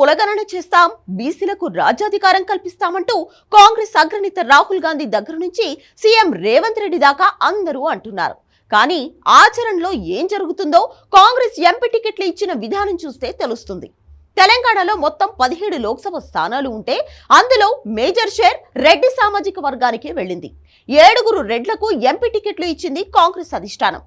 కులగణన చేస్తాం బీసీలకు రాజ్యాధికారం కల్పిస్తామంటూ కాంగ్రెస్ అగ్రనేత రాహుల్ గాంధీ దగ్గర నుంచి సీఎం రేవంత్ రెడ్డి దాకా అందరూ అంటున్నారు. కానీ ఆచరణలో ఏం జరుగుతుందో కాంగ్రెస్ ఎంపీ టికెట్లు ఇచ్చిన విధానం చూస్తే తెలుస్తుంది. తెలంగాణలో మొత్తం పదిహేడు లోక్సభ స్థానాలు ఉంటే అందులో మేజర్ షేర్ రెడ్డి సామాజిక వర్గానికి వెళ్ళింది. ఏడుగురు రెడ్లకు ఎంపీ టికెట్లు ఇచ్చింది కాంగ్రెస్ అధిష్టానం.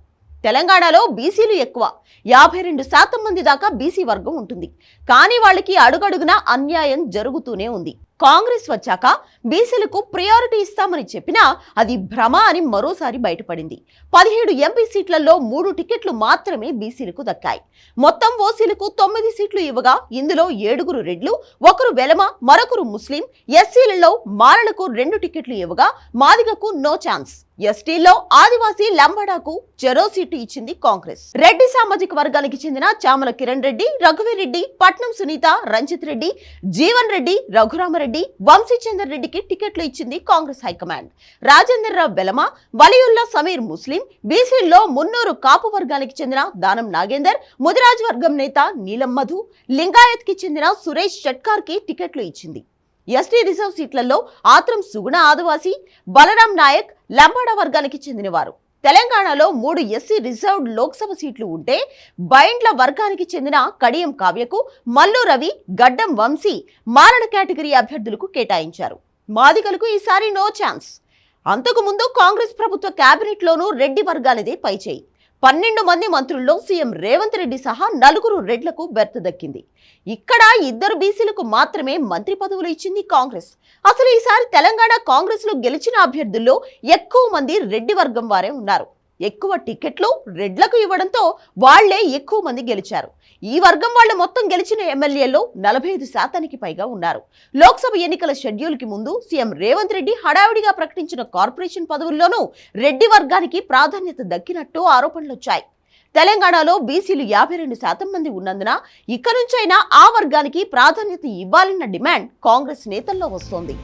తెలంగాణలో బీసీలు ఎక్కువ. యాభై రెండు శాతం మంది దాకా బీసీ వర్గం ఉంటుంది. కానీ వాళ్ళకి అడుగడుగునా అన్యాయం జరుగుతూనే ఉంది. కాంగ్రెస్ వచ్చాక బీసీలకు ప్రయారిటీ ఇస్తామని చెప్పినా అది భ్రమ అని మరోసారి బయటపడింది. పదిహేడు ఎంపీ సీట్లలో మూడు టికెట్లు మాత్రమే బీసీలకు దక్కాయి. మొత్తం ఓసీలకు తొమ్మిది సీట్లు ఇవ్వగా ఇందులో ఏడుగురు రెడ్లు ఒకరు వెలమ మరొకరు ముస్లిం ఎస్సీలలో మాలలకు రెండు టికెట్లు ఇవ్వగా మాదిగకు నో ఛాన్స్. ఎస్టీలో ఆదివాసీ లంబడాకు చెరో సీటు ఇచ్చింది కాంగ్రెస్. రెడ్డి సామాజిక వర్గానికి చెందిన చామల కిరణ్ రెడ్డి రఘువీరెడ్డి పట్నం సునీత రంజిత్ రెడ్డి జీవన్ రెడ్డి రఘురామరెడ్డి రెడ్డి వంశీచందర్ రెడ్డికి టికెట్లు ఇచ్చింది కాంగ్రెస్ హైకమాండ్. రాజేంద్రరావు బెలమ వలియుల్లా సమీర్ ముస్లిం బీసీల్లో మున్నూరు కాపు వర్గానికి చెందిన దానం నాగేందర్ ముదిరాజ్ వర్గం నేత నీలం మధు లింగాయత్కి చెందిన సురేష్ షట్కార్కి టికెట్లు ఇచ్చింది. ఎస్టీ రిజర్వ్ సీట్లలో ఆత్రం సుగుణ ఆదివాసి బలరాం నాయక్ లంబాడ వర్గానికి చెందినవారు. తెలంగాణలో మూడు ఎస్సీ రిజర్వ్డ్ లోక్సభ సీట్లు ఉంటే బైండ్ల వర్గానికి చెందిన కడియం కావ్యకు మల్లు రవి గడ్డం వంశీ మారణ కేటగిరీ అభ్యర్థులకు కేటాయించారు. మాదిగలకు ఈసారి నో ఛాన్స్. అంతకుముందు కాంగ్రెస్ ప్రభుత్వ కేబినెట్లోనూ రెడ్డి వర్గానిదే పైచేయి. పన్నెండు మంది మంత్రుల్లో సీఎం రేవంత్ రెడ్డి సహా నలుగురు రెడ్లకు బెర్త్ దక్కింది. ఇక్కడ ఇద్దరు బీసీలకు మాత్రమే మంత్రి పదవులు ఇచ్చింది కాంగ్రెస్. అసలు ఈసారి తెలంగాణ కాంగ్రెస్లో గెలిచిన అభ్యర్థుల్లో ఎక్కువ మంది రెడ్డి వర్గం వారే ఉన్నారు. ఎక్కువ టికెట్లు రెడ్లకు ఇవ్వడంతో వాళ్ళే ఎక్కువ మంది గెలిచారు. ఈ వర్గం వాళ్ళు మొత్తం గెలిచిన ఎమ్మెల్యేల్లో నలభై ఐదు శాతానికి పైగా ఉన్నారు. లోక్సభ ఎన్నికల షెడ్యూల్కి ముందు సీఎం రేవంత్ రెడ్డి హడావిడిగా ప్రకటించిన కార్పొరేషన్ పదవుల్లోనూ రెడ్డి వర్గానికి ప్రాధాన్యత దక్కినట్టు ఆరోపణలు వచ్చాయి తెలంగాణలో బీసీలు యాభై రెండు శాతం మంది ఉన్నందున ఇక నుంచైనా ఆ వర్గానికి ప్రాధాన్యత ఇవ్వాలన్న డిమాండ్ కాంగ్రెస్ నేతల్లో వస్తోంది.